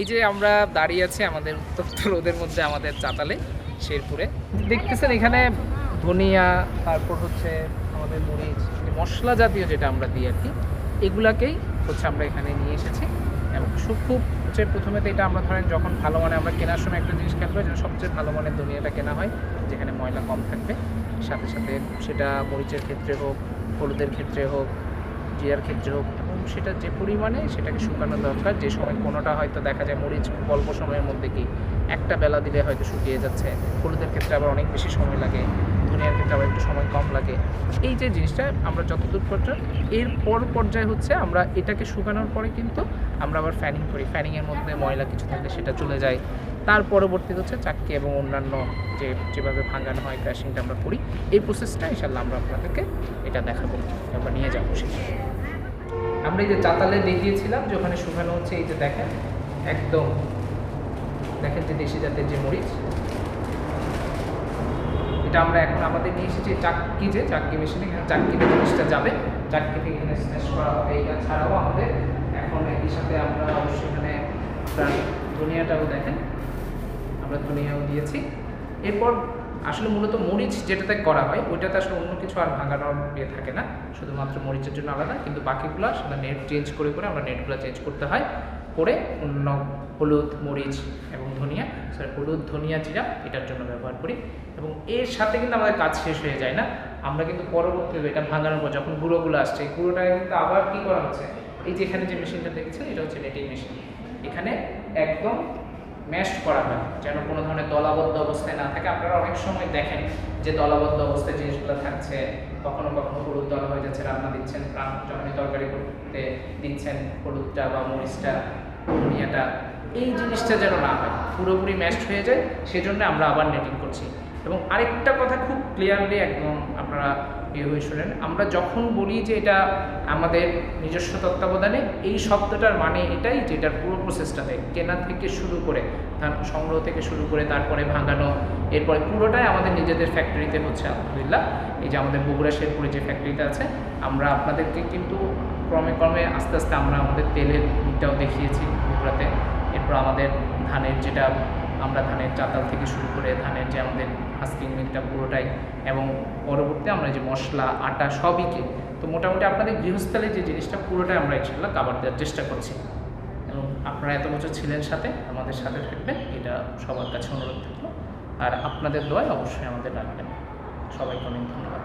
এই যে আমরা দাঁড়িয়ে আছি আমাদের উত্তপ্ত রোদের মধ্যে আমাদের চাতালে, শেরপুরে। দেখতেছেন এখানে ধনিয়া, তারপর হচ্ছে আমাদের মরিচ মশলা জাতীয় যেটা আমরা দিই আর কি, এগুলাকেই হচ্ছে আমরা এখানে নিয়ে এসেছি। এবং খুব হচ্ছে প্রথমে তো এটা আমরা ধরেন যখন ভালো মানে আমরা কেনার সময় একটা জিনিস খেয়াল করি যেন সবচেয়ে ভালো মানের ধনিয়াটা কেনা হয়, যেখানে ময়লা কম থাকবে। সাথে সাথে সেটা মরিচের ক্ষেত্রে হোক, হলুদের ক্ষেত্রে হোক, জিরার ক্ষেত্রে হোক সেটা যে পরিমাণে সেটাকে শুকানো দরকার। যে সময় কোনোটা হয়তো দেখা যায় মরিচ খুব অল্প সময়ের মধ্যে কি একটা বেলা দিলে হয়তো শুকিয়ে যাচ্ছে। হলুদের ক্ষেত্রে আবার অনেক বেশি সময় লাগে, ধনিয়ার ক্ষেত্রে আবার একটু সময় কম লাগে। এই যে জিনিসটা আমরা যতদূর পর্যন্ত এর পর পর্যায়ে হচ্ছে আমরা এটাকে শুকানোর পরে কিন্তু আমরা আবার ফ্যানিং করি। ফ্যানিংয়ের মধ্যে ময়লা কিছু থাকলে সেটা চলে যায়। তার পরবর্তীতে হচ্ছে চাক্কি এবং অন্যান্য যে যেভাবে ভাঙানো হয় ক্র্যাশিংটা আমরা করি। এই প্রসেসটা ইনশাল্লাহ আমরা আপনাদেরকে এটা দেখাবো। আমরা নিয়ে যাব সেটা আমরা এই যে চাতালে দেখিয়েছিলাম যে ওখানে শুকানো হচ্ছে, এই যে দেখেন, একদম দেখেন যে দেশি জাতের যে মরিচ। এটা আমরা এখন আমাদের নিয়ে এসেছি চাক্কি যে, চাক্কি মেশিনে, এখানে চাক্কিতে জিনিসটা যাবে। চাক্কি থেকে এখানে স্ম্যাশ করা হবে। এটা ছাড়াও আমাদের এখন একই সাথে আমরা অবশ্যই এখানে আপনার ধনিয়াটাও দেখেন, আমরা ধনিয়াও দিয়েছি। এরপর আসলে মূলত মরিচ যেটাতে করা হয়, ওইটাতে আসলে অন্য কিছু আর ভাঙানোর ইয়ে থাকে না। শুধুমাত্র মরিচের জন্য আলাদা, কিন্তু বাকিগুলো আসলে নেট চেঞ্জ করে করে আমরা নেটগুলো চেঞ্জ করতে হয়। করে অন্য হলুদ, মরিচ এবং ধনিয়া সরি হলুদ, ধনিয়া, জিরা এটার জন্য ব্যবহার করি। এবং এর সাথে কিন্তু আমাদের কাজ শেষ হয়ে যায় না। আমরা কিন্তু পরবর্তীতে এটা ভাঙানোর পর যখন গুঁড়োগুলো আসছে, এই গুঁড়োটাকে কিন্তু আবার কী করা হচ্ছে? এই যে এখানে যে মেশিনটা দেখছেন, এটা হচ্ছে নেটিং মেশিন এখানে একদম ম্যাশ করা হয়, যেন কোনো ধরনের দলাবদ্ধ অবস্থায় না থাকে। আপনারা অনেক সময় দেখেন যে দলাবদ্ধ অবস্থায় জিনিসগুলো থাকছে, কখনো কখনো হলুদ দলা হয়ে যাচ্ছে, রান্না দিচ্ছেন, প্রাণ যখনই তরকারি করতে দিচ্ছেন, হলুদটা বা মরিচটা, ধনিয়াটা। এই জিনিসটা যেন না হয়, পুরোপুরি ম্যাশ হয়ে যায়, সেজন্য আমরা আবার নেটিং করছি। এবং আরেকটা কথা খুব ক্লিয়ারলি একদম আপনারা ইয়ে হয়ে শোনেন, আমরা যখন বলি যে এটা আমাদের নিজস্ব তত্ত্বাবধানে, এই শব্দটার মানে এটাই যে এটার পুরো প্রসেসটাতে কেনা থেকে শুরু করে, ধান, সংগ্রহ থেকে শুরু করে, তারপরে ভাঙানো, এরপরে পুরোটাই আমাদের নিজেদের ফ্যাক্টরিতে হচ্ছে, আলহামদুলিল্লাহ। এই যে আমাদের বগুড়া, শেরপুরে যে ফ্যাক্টরিটা আছে, আমরা আপনাদেরকে কিন্তু ক্রমে ক্রমে আস্তে আস্তে আমরা আমাদের তেলের দিকটাও দেখিয়েছি বগুড়াতে। এরপর আমাদের ধানের যেটা আমরা ধানের চাতাল থেকে শুরু করে ধানের যে আমাদের হাস্কিং মিলটা পুরোটাই এবং পরবর্তী আমরা যে মশলা, আটা সবই কিনি তো মোটামুটি আপনাদের গৃহস্থলে যে জিনিসটা পুরোটাই আমরা ইনশাল্লাহ কাবার দেওয়ার চেষ্টা করছি। এবং আপনারা এত বছর ছিলেন সাথে, আমাদের সাথে থাকবেন, এটা সবার কাছে অনুরোধ থাকল। আর আপনাদের দোয়ায় অবশ্যই আমাদের রাখবেন। সবাইকে অনেক ধন্যবাদ।